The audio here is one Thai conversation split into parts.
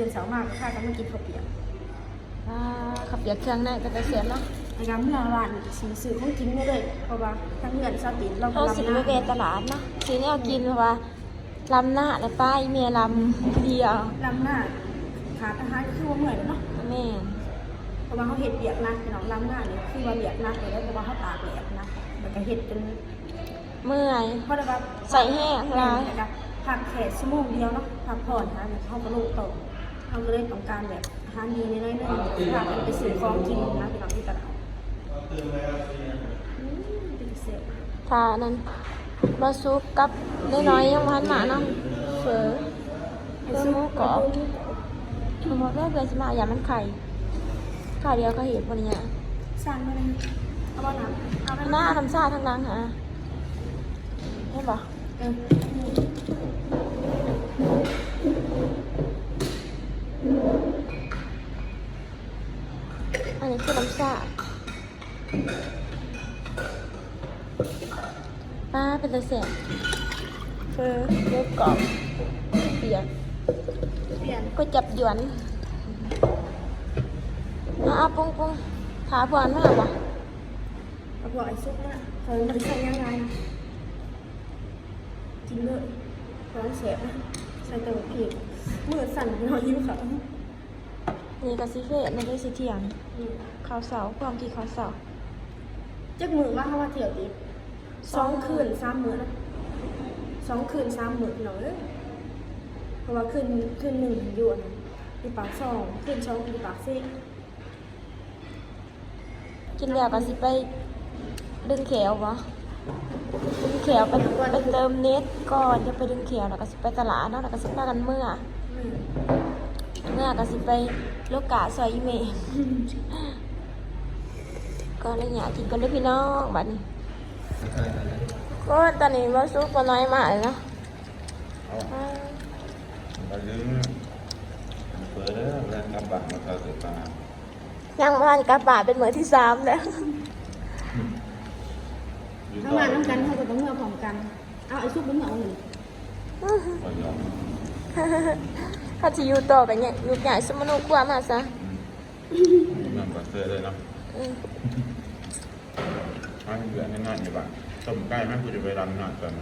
ตื่นเช้ามากก็พากันมากินข้าวเปียกอ่าขับเปียกเครื่องในก็จะเสียเนาะในการเมื่อวานสีสื่อของกินไม่เลยเพราะว่าทั้งเงินสติเราก็เราสิลำหไปน้าเวตลาดเนาะสีนี้เอากินเพราะว่าลำหน้าและป้ายเมียลำเดียวลำหน้าขาดอาหารก็คือว่าเหนื่อยเนาะแม่นเพราะว่าเขาเห็ดเบียกนักพี่น้องลำหน้าเนี่ยคือว่าเบียกนักเลยแล้วเพราะว่าเขาตากแดดนะแล้วก็เห็ดจนเมื่อยเพราะว่าใส่แห้งแล้ร้าวยนะคะพักแค่ชั่วโมงเดียวเนาะพักผ่อนนะเนี่ยเขาก็ลูกโต เขาก็เลยต้องการแบบอาหารดีในน้อยๆพากันไปซื้อของกินนะพี่น้องที่ตลาดอืมเป็นเสียทานั้นบาซุปกับน้อยยังพันหมาเนาะเฟอเฟอหมูกรอบหมดได้เกินสิมาอย่ามันไข่ข่าเดียวก็เห็นปนเนี่ยสั่งมาเลยเอาบ้าน้ำเอาไปหน้าทำซาทั้งนั้นฮะเห็นปะเออ อัน นี้คือน้ำซาป้าเป็นตะเสียเฟอหมูกรอบเปียกเปลี่ยนก็จับหยวนมาเอาปุ้งปุ้งขาพวนมากวะเอาบอกไอ้ซุปนะเขาไม่ได้ใส่ยังไงนะจริงเลยร้อนเสียนะใส่ตัวผิดมือสั่นหน่อยยิ้มเขา นี่ก็สิเฟสนี่ก็สิเทียงข้าวเสาความกี่ข้าวเสาจักมือว่าเขาว่าเที่ยวติดสองคืนสามมื้อนะสองคืนสามมื้อพี่น้องเอ้ยเพราะว่าคืนคืนหนึ่งอยู่อันนั้นอยู่ปากสองคืนสองอยู่ปากซี่กินแล้วก็สิไปดึงแขววะดึงแขวไปไปเติมเน็ตก่อนจะไปดึงแขวแล้วก็สิไปตลาดเนาะแล้วก็สิพากันเมื่ออืม เมื่อก็สิไปโลกาซอยอีเมลก็เลยอยากกินกันด้วยพี่น้องบัดนี้ก็ตอนนี้ว่าซุปก็น้อยมากเลยเนาะเอาอ่าไปลืมเปิดแล้วแล้วกลับบ้านมาเข้าสู่ตายังพันกระบาดเป็นเหมือนที่สามแล้วอยู่ถ้าต่อมาน้ำกันเขาก็ต้องเมื่อพร้อมกัน เอาไอ้ซุปมันเหงาหนึ่งไปยอม ถ้าจะอยู่ต่อกันเนี่ยอยู่ใหญ่สมนุกว่ามาซะมันก็เจอเลยเนาะอืมให้เหลือง่ายๆอยู่บ้านต้มไก่แม่กูจะไปรันหน่อยก่อน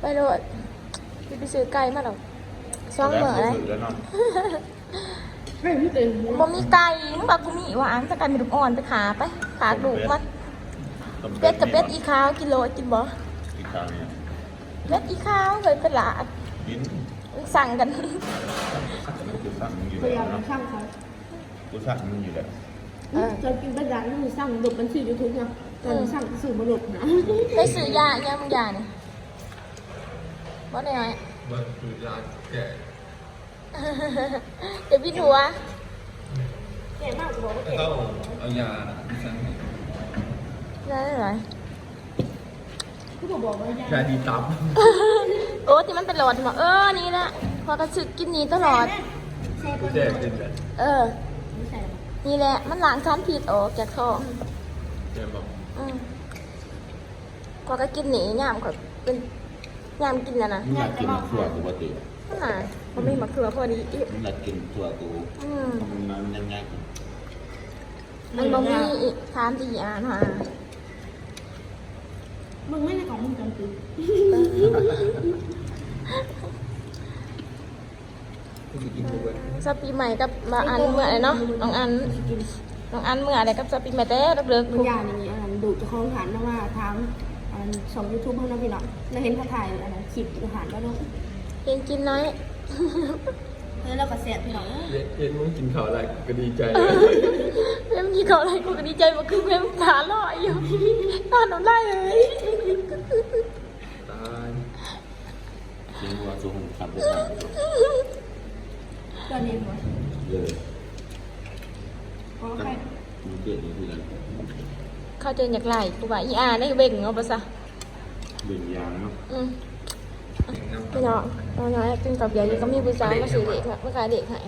ไปโลดพี่ไปซื้อไก่มาหรอกสองเหมือแล้เลวยแล้วเนาะไม่ไม่ตื่นบ่มีไก่มึงบอกกูมีหวานจะกันมีลูกอ่อนไปขาไปขาดูกมันต้มเป็ดกับเป็ดอีขาวกิโลกินบ่อีกคราวเนี่ยเป็ดอีขาวเคยเป็นหลาดกิน สั่งกันนั่นคือสั่งมึงอยู่พยายาแล้วมเนาะช่างเขากูสั่งมึงอยู่แล้วเออ จะกินประดานมือสร้างหลบบัญชียูทูบเนาะตอนสร้างสื่อมาหลบนะไปซื้อยาเนี่ยมึงยาเนี่ยบ่ได้ไหมมันคือยาแก่เดี๋ยวพี่หัวแก่มากบอกว่าแล้วแก่ก็เอายาที่ฉันให้ได้ไหมเขาบอกบอกว่า ยายาดีตับ โอ้ที่มันเป็นหลอดมาเออนี่แหละพอกระสึกกินนี้ตลอดแช่กูก็แจได้กเป็นแบบเออไม่ใช่หรอกนี่แหละ มันล้างชั้นผิดออกจากท้องเดี๋ยวบอกอืมกว่าก็กินหนียามก็เป็นยามกินนะนะมึงอยากกินถั่วกูปกตินั่นน่ะมันไม่มาเขือพอดีอีกมึงอยากกินถั่วกูอืมมันมันยังไงมันบ่มีอีกทานที่อ่านมา มึงไม่ได้ของมึงกันคือกูจะกินทุกวันสปีใหม่กับมาอันเมื่อไหร่เนาะน้องอันน้องอันเมื่อไหร่กับสปีใหม่แต่เลิกมึงยาอย่างนี้อันดูจะคล้องฐานนะว่าทางอันสองยูทูบเขานะพี่น้องเราเห็นเขาถ่ายอันนั้นคลิปอาหารก็เนาะเห็นกินน้อย แล้วเราก็เสียพี่น้องเย็นเย็นมึงกินข้าวอะไรก็ดีใจเพิ่มกี่เขาอะไรกูก็ดีใจมาคือเพิ่มขาลอยอยู่ตอนน้ำลายเลยตายกินหัวสูงขับรถมาตอนนี้หัวเลยอ๋อใครมึงเกิดอยู่ที่ไหนเข้าเจออยากไล่กูว่าอีอาได้เบ่งเอาไปซะเบิ่งยางเนาะ อืมพี่น้องน้องน้อยกินกับเบียร์นี่ก็มีผู้สาวมาซื้อเด็กค่ะมาขายเด็กให้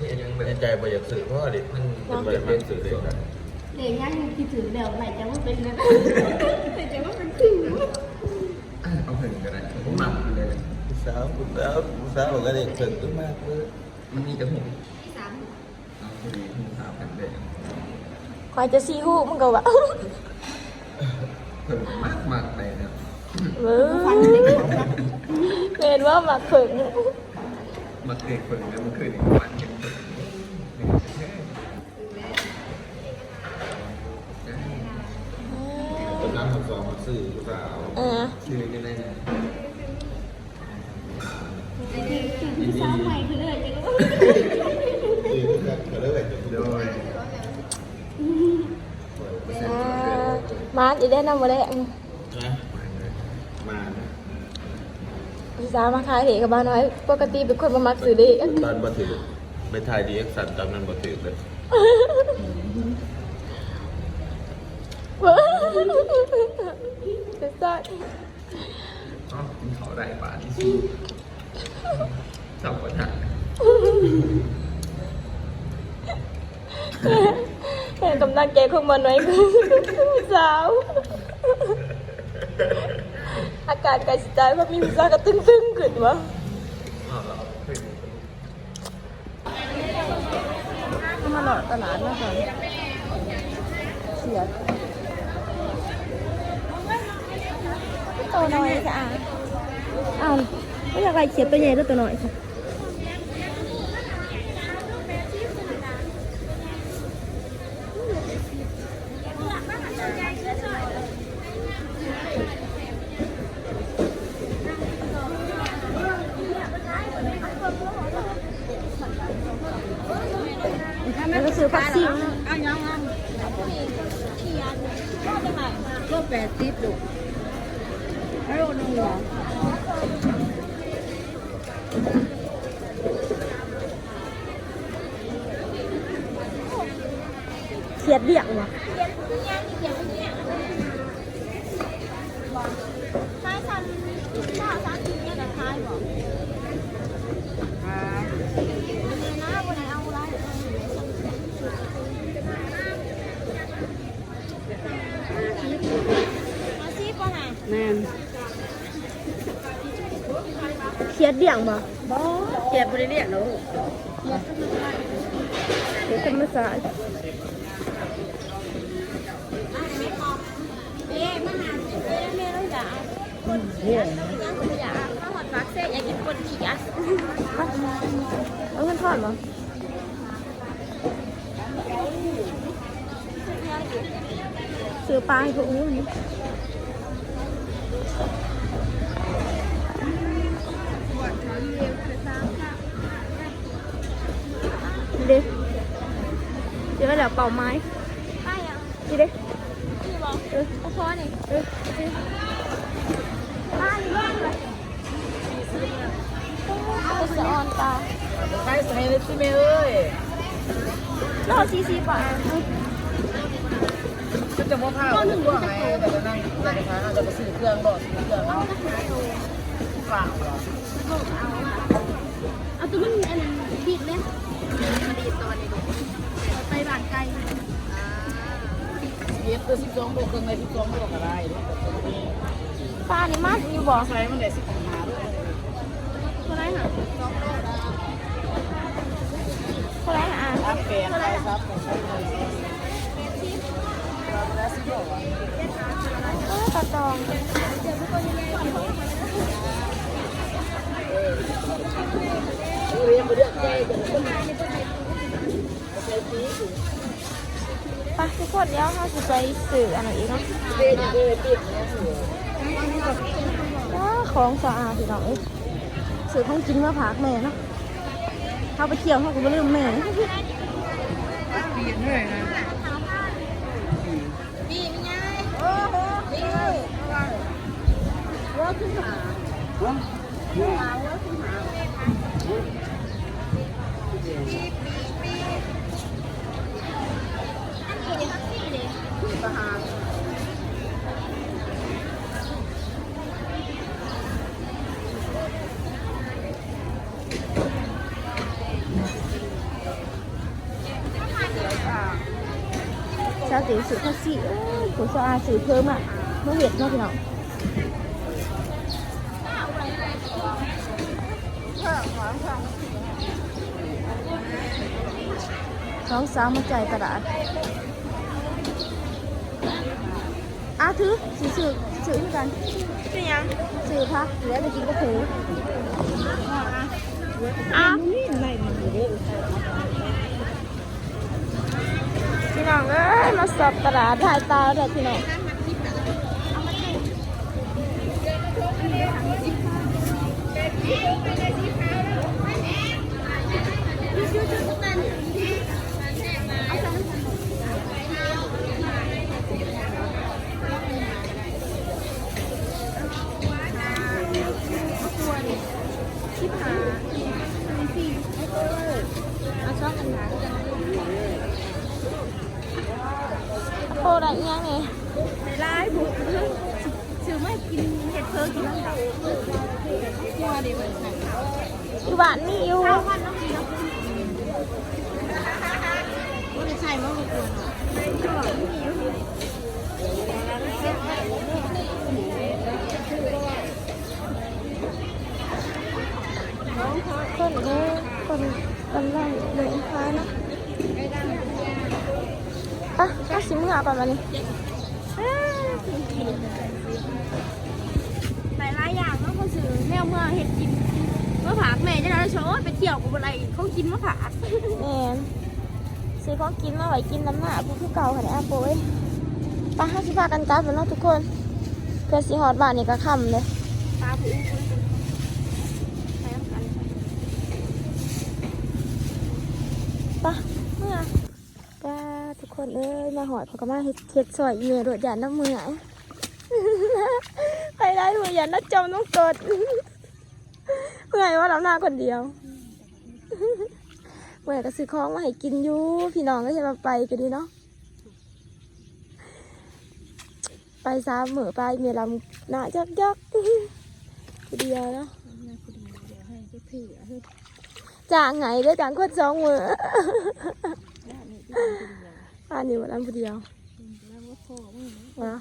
นี่ยังไม่ได้ใจบ่อยากสื่อเพราะว่าเด็กมันเป็นเป็นสื่อเด็กนะเด็กง่ายคิดถึงเดี๋ยวไหนจะว่าเป็นนะแต่จะว่าเป็นครึ่งเอาเพิ่งกันนะผมหนักเลยสาวกูสาวกูสาวก็ได้เกิดขึ้นมากเลยมันมีกระหูเอาพอดีหูสามพันเด็กคอยจะซีฮู้มันก็ว่า เป็นว่าหมักผึ่งมาเด็กคนแล้วมันเคยในวันเห็นคนหนึ่งตอนนั้นผมสองมาซื้อหรือเปล่าเออชื่อกันได้ไงซื้อก็เลยก็เลยจะโดยอ่ามาอีได้นำมาได้ นะมา พี่ สาวมาขายเด็กกับบ้านน้อย ปกติเป็นคนมามักซื้อเด็กตอนมาถือไปถ่ายดีเอ็กซ์สันตอนนั้นมาถือเลยเว้ยเป็นสัตว์อ๋อกินเขาได้ป่าที่สู้จับปัญหาเห็นกำลังใจของมันน้อยคือพี่สาวอา การไกลสิตายเพราะมีพี่สาวก็ตึ้งๆขึ้นวะอ๋อเหรอเคยมีมาหลอดตลาดนะคะเสียตัวน้อยจ้ะอ้าวไม่อยากไรเขียดตัวใหญ่ด้วยตัวน้อยค่ะแล้วก็ซื้อผักชี ยังก็แปดสิบลูกแล้วโลนึงเหรอเสียดเดี่ยงวะ ขียดเดี่ยงบ่เจ็บบริเรียนแล้วเขียดธรรมศาสตร์เอาเงินทอดเหรอซื้อปลาให้พวกนี้ ด็กเดี๋ยวเดี๋ยวเป่าไม้นี่เด็กเออพอนี่เออป้าอยู่บ้านเลยเอาสะออนตาใช้ใช้เลยสิแม่เอ้ยรอซีซีป่ะก็จะมาพาไปทั่วไงแต่จะนั่งแต่จะพาเราจะไปซื้อเครื่องบ่ซื้อเครื่องฝากเหรอ เอาตัวมันอันบิดเลยไปบ้านไกลเย็บตัวสิบสองบวกเครื่องในสิบสองบวกอะไรปลานี่มัดอยู่บ่ใช้มันได้สิบห้าด้วยเท่าไหรหะเท่าไหรหะรับแกนไปครับผมใช้เลยแล้วสิบหกเออตาตอง เรียนมาเรื่อยๆจะเป็นใช้ปี ไปทุกคนเดี๋ยวเราจะไปสื่ออันไหนอีกเนาะว้าของสะอาดพี่น้องเอ้ยสื่อของกินมาผากแม่เนาะเขาไปเที่ยวเขาก็ไม่ลืมแม่ปีนเลยนะชาวติ๋วสื่อข้า วสีเอ้ยผู้สะอาดสื่อเพิ่มอะเมื่อเวียดเนาะพี่น้อง น้องสาวมาจ่ายตลาดอะถือสีสื่อสื่อเหมือนกันเป็นยังสื่อพักแล้วไปกินกาแฟอะนี่ไหนมันอยู่เด้อพี่น้องเอ้ยมาสอบตลาดถ่ายตาเด็ดพี่น้องเอาชอบกันนะ โอ้ได้อีกยังนี่ ในร้ายบุกซื้อไม่กินเห็ดเพิ่งกินน้ำเต่าหัวดีเหมือนกัน อยู่บ้านนี่อยู่ ข้าววันน้องกินน้ำว่าจะใช่มั้งกูก็บอกไม่มีอยู่ คนเด้อคนกำลังเดินทางเนาะอะ ก็สิมึงเอาก่อนมานี่หลายหลายอย่างเนาะเขาซื้อแมวเมื่อเห็ดกินมะผากแม่จะได้โชว์ไปเที่ยวกับอะไรเขากินมะผากแม่นซื้อของกินมาไว้กินน้ำหน้าผู้คือเก่าค่ะเนี่ยอาโปยไปห้าสิพากันกลับแล้วเนาะทุกคนเพื่อสิฮอดบ้านนี่ก็ค่ำเลยปลาผู้ไปน้ำกัน ไปเมื่อก็ทุก คนเอ้ยมาหอดพอกมาเฮ็ดเฮ็ดซอยเมลโดดยานน้ำมือไอ้ไปได้หัวยานน้าจมน้องกดเมื่อยว่าเราหน้าคนเดียวเมื่อยก็ซื้อของมาให้กินอยู่พี่น้องก็จะมาไปกันดีเนาะไปสามเหมือไปเมียลำหน้ายักยักคนเดียวเนาะจ้างไงได้จ้างคนสองมือ อันนี้วันนั้นคนเดียววะ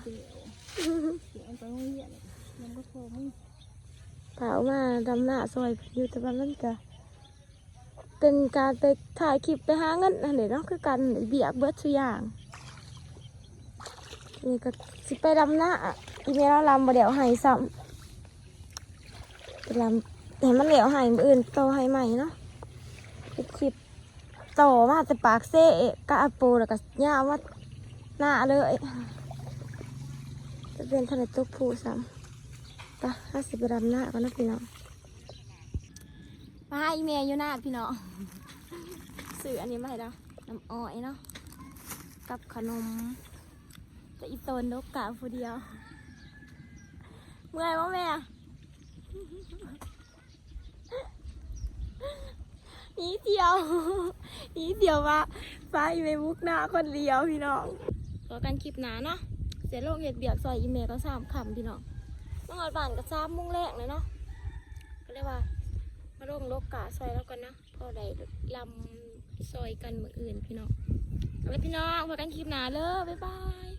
เผามาดำหน้าซอยอยู่แต่วันนั้นก็เป็นการไปถ่ายคลิปไปหาเงินอันนี้เนาะคือการเบียกเบิร์ดทุกอย่างนี่ก็สิไปดำหน้าอีเมลเราลำบ่เดี๋ยวให้ซ้ำไปลำเห็นมันเหลียวให้มืออื่นโตให้ใหม่เนาะไปคลิป โตมาแต่ปากเซ่กะอาปูแล้วก็ย่าว่าหน้าเลยจะเป็นทะเลตุกผูซ้ำไปห้าสิบไปดำหน้ากันะพี่น้องมาให้อีเมลอยู่หน้าพี่น้องสื่ออันนี้มาให้เราน้ำอ้อยเนาะกับขนมแต่อีโตนนกกาผู้เดียวเมื่อยวะแม่หนี เดียวหนีเดียวว่าฟ้าอีเมบุกหน้าคนเดียวพี่น้องต่อกันคลิปหนาเนาะเสียโลกเห็ดเบียกซอยอีเมลก็สามคำพี่น้องเมื่อวันบ้านก็สามมุ่งแรกเลยเนาะก็เลยกว่ามาลงโลกกาซอยแล้วกันนะพอได้ลำซอยกันมืออื่นพี่น้องเอาไว้พี่น้องพอกันคลิปหนาเลยบ๊ายบาย